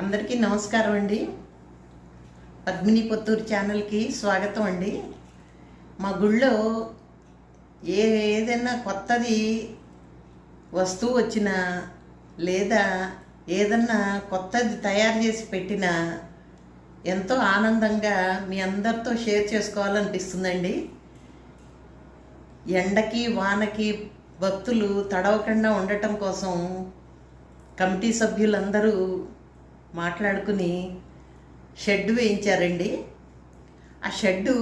అందరికీ నమస్కారం అండి. పద్మిని పొత్తూరు ఛానల్కి స్వాగతం అండి. మా గుళ్ళో ఏ ఏదైనా కొత్తది వస్తువు వచ్చినా లేదా ఏదన్నా కొత్తది తయారు చేసి పెట్టినా ఎంతో ఆనందంగా మీ అందరితో షేర్ చేసుకోవాలనిపిస్తుందండి. ఎండకి వానకి భక్తులు తడవకుండా ఉండటం కోసం కమిటీ సభ్యులందరూ మాట్లాడుకుని షెడ్ వేయించారండి. ఆ షెడ్డు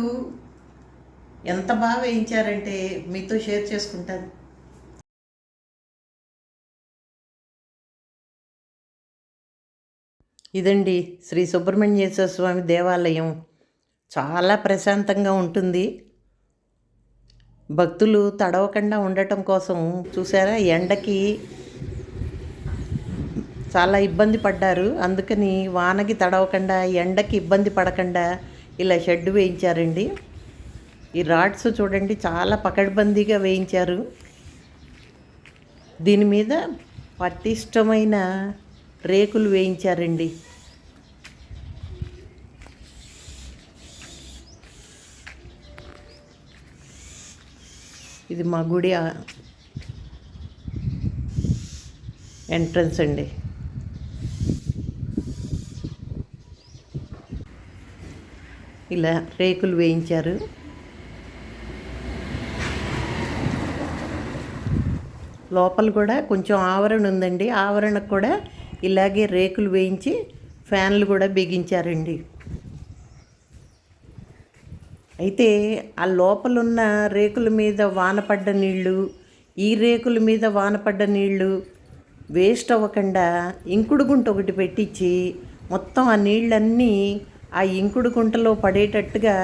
ఎంత బాగా వేయించారంటే మీతో షేర్ చేసుకుంటాను. ఇదండి శ్రీ సుబ్రహ్మణ్యేశ్వర స్వామి దేవాలయం. చాలా ప్రశాంతంగా ఉంటుంది. భక్తులు తడవకుండా ఉండటం కోసం చూసారా ఎండకి చాలా ఇబ్బంది పడ్డారు. అందుకని వానకి తడవకుండా ఎండకి ఇబ్బంది పడకుండా ఇలా షెడ్ వేయించారండి. ఈ రాడ్స్ చూడండి చాలా పకడ్బందీగా వేయించారు. దీని మీద పటిష్టమైన రేకులు వేయించారండి. ఇది మా గుడి ఎంట్రన్స్ అండి. ఇలా రేకులు వేయించారు. లోపల కూడా కొంచెం ఆవరణ ఉందండి. ఆవరణకు కూడా ఇలాగే రేకులు వేయించి ఫ్యాన్లు కూడా బిగించారండి. అయితే ఆ లోపలున్న రేకుల మీద వానపడ్డ నీళ్ళు ఈ రేకుల మీద వానపడ్డ నీళ్ళు వేస్ట్ అవ్వకుండా ఇంకుడు గుంట ఒకటి పెట్టించి మొత్తం ఆ నీళ్ళన్నీ ఆ ఇంకుడు గుంటలో పడేటట్టుగా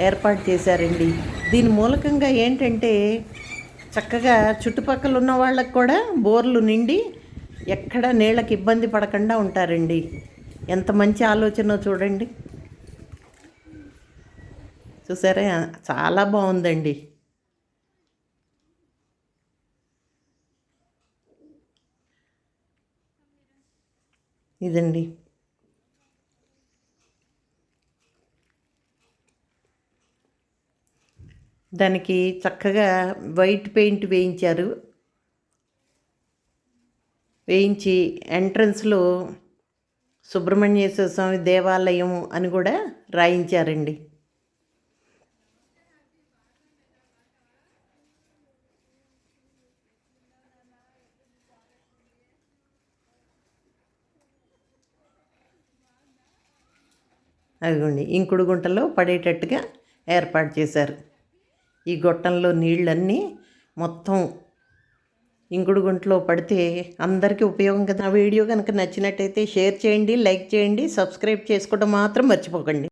ఏర్పాటు చేశారండి. దీని మూలకంగా ఏంటంటే చక్కగా చుట్టుపక్కల ఉన్న వాళ్ళకు కూడా బోర్లు నిండి ఎక్కడ నీళ్ళకి ఇబ్బంది పడకుండా ఉంటారండి. ఎంత మంచి ఆలోచన చూడండి. చూసారా? చాలా బాగుందండి. ఇదండి. దానికి చక్కగా వైట్ పెయింట్ వేయించారు. వేయించి ఎంట్రన్స్లో సుబ్రహ్మణ్యేశ్వర స్వామి దేవాలయం అని కూడా రాయించారండి. అదిగోండి ఇంకుడు గుంటలో పడేటట్టుగా ఏర్పాటు చేశారు. ఈ గొట్టంలో నీళ్ళన్నీ మొత్తం ఇంకుడు గుంటలో పడితే అందరికీ ఉపయోగం కదా. ఆ వీడియో కనుక నచ్చినట్టయితే షేర్ చేయండి లైక్ చేయండి సబ్స్క్రైబ్ చేసుకోవడం మాత్రం మర్చిపోకండి.